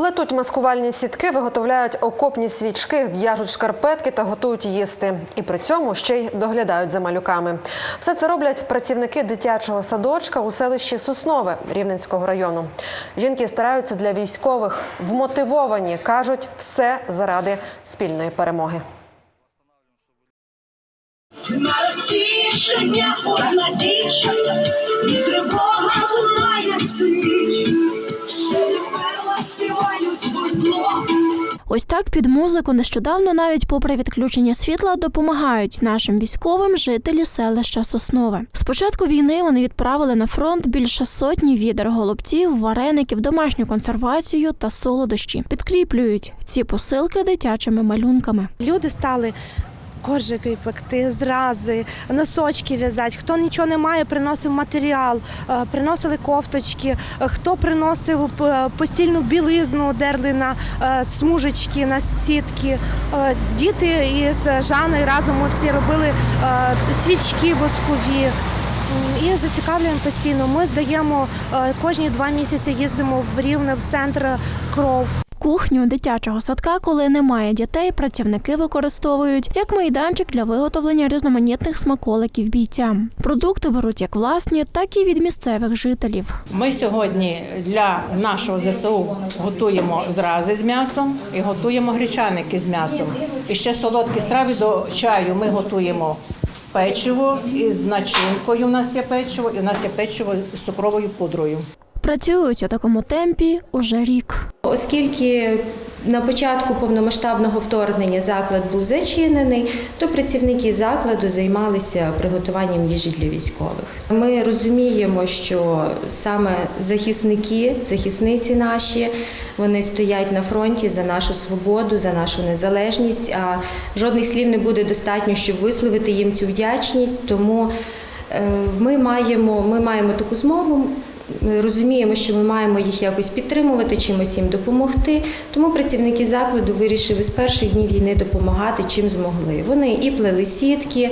Плетуть маскувальні сітки, виготовляють окопні свічки, в'яжуть шкарпетки та готують їсти. І при цьому ще й доглядають за малюками. Все це роблять працівники дитячого садочка у селищі Соснове Рівненського району. Жінки стараються для військових, вмотивовані, кажуть, все заради спільної перемоги. На розпішення, надіжа, і тривога Ось так під музику нещодавно, навіть попри відключення світла, допомагають нашим військовим жителі селища Соснове. З початку війни вони відправили на фронт більше сотні відер голубців, вареників, домашню консервацію та солодощі. Підкріплюють ці посилки дитячими малюнками. Люди стали коржики пекти, зрази, носочки в'язати. Хто нічого не має, приносив матеріал, е, приносили кофточки, хто приносив е, постільну білизну, дерли на е, смужечки, на сітки. Діти із Жаною разом ми всі робили свічки воскові. І зацікавлюємо постійно. Ми здаємо кожні два місяці їздимо в Рівне в центр кров. Кухню дитячого садка, коли немає дітей, працівники використовують як майданчик для виготовлення різноманітних смаколиків бійцям. Продукти беруть як власні, так і від місцевих жителів. Ми сьогодні для нашого ЗСУ готуємо зрази з м'ясом і готуємо гречаники з м'ясом. І ще солодкі страви до чаю ми готуємо печиво із начинкою. У нас є печиво, і у нас є печиво з цукровою пудрою. Працюють у такому темпі уже рік. Оскільки на початку повномасштабного вторгнення заклад був зачинений, то працівники закладу займалися приготуванням їжі для військових. Ми розуміємо, що саме захисники, захисниці наші, вони стоять на фронті за нашу свободу, за нашу незалежність. А жодних слів не буде достатньо, щоб висловити їм цю вдячність. Тому е, ми маємо, ми маємо таку змогу. Ми розуміємо, що ми маємо їх якось підтримувати, чимось їм допомогти. Тому працівники закладу вирішили з перших днів війни допомагати чим змогли. Вони і плели сітки,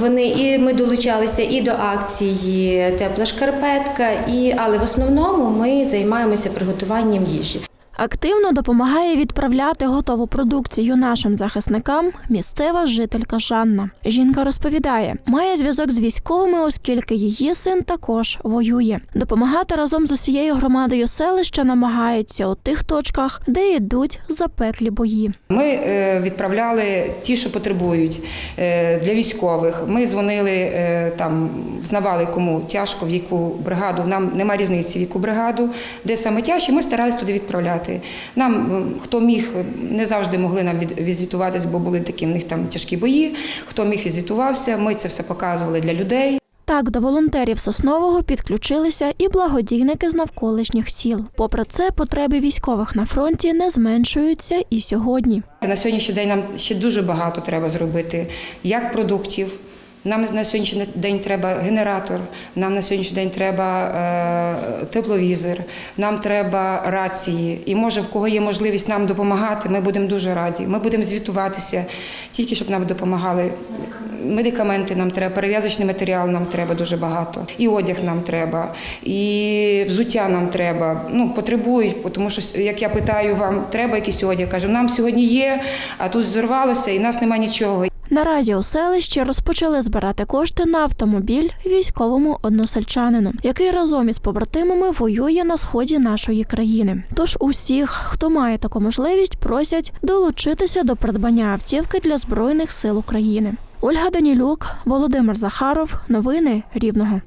вони і ми долучалися і до акції Тепла шкарпетка, і але в основному ми займаємося приготуванням їжі. Активно допомагає відправляти готову продукцію нашим захисникам місцева жителька Жанна. Жінка розповідає, має зв'язок з військовими, оскільки її син також воює. Допомагати разом з усією громадою селища намагається у тих точках, де йдуть запеклі бої. Ми е, відправляли ті, що потребують е, для військових. Ми дзвонили е, там, знавали кому тяжко, в яку бригаду. Нам нема різниці, в яку бригаду, де саме тяжче, ми старалися туди відправляти. Нам хто міг, не завжди могли нам від- бо були такі в них там тяжкі бої. Хто міг відзвітувався, ми це все показували для людей. Так, до волонтерів Соснового підключилися і благодійники з навколишніх сіл. Попри це, потреби військових на фронті не зменшуються і сьогодні. На сьогоднішній день нам ще дуже багато треба зробити, як продуктів. Нам на сьогоднішній день треба генератор, нам на сьогоднішній день треба е, тепловізор, нам треба рації. І може, в кого є можливість нам допомагати, ми будемо дуже раді. Ми будемо звітуватися, тільки щоб нам допомагали. Медикаменти нам треба, перев'язочний матеріал нам треба дуже багато. І одяг нам треба, і взуття нам треба. Ну, потребують, тому що як я питаю вам, треба якийсь одяг, кажу, нам сьогодні є, а тут зорвалося, і нас немає нічого. Наразі у селищі розпочали збирати кошти на автомобіль військовому односельчанину, який разом із побратимами воює на сході нашої країни. Тож усіх, хто має таку можливість, просять долучитися до придбання автівки для збройних сил України. Ольга Данілюк, Володимир Захаров. Новини Рівного.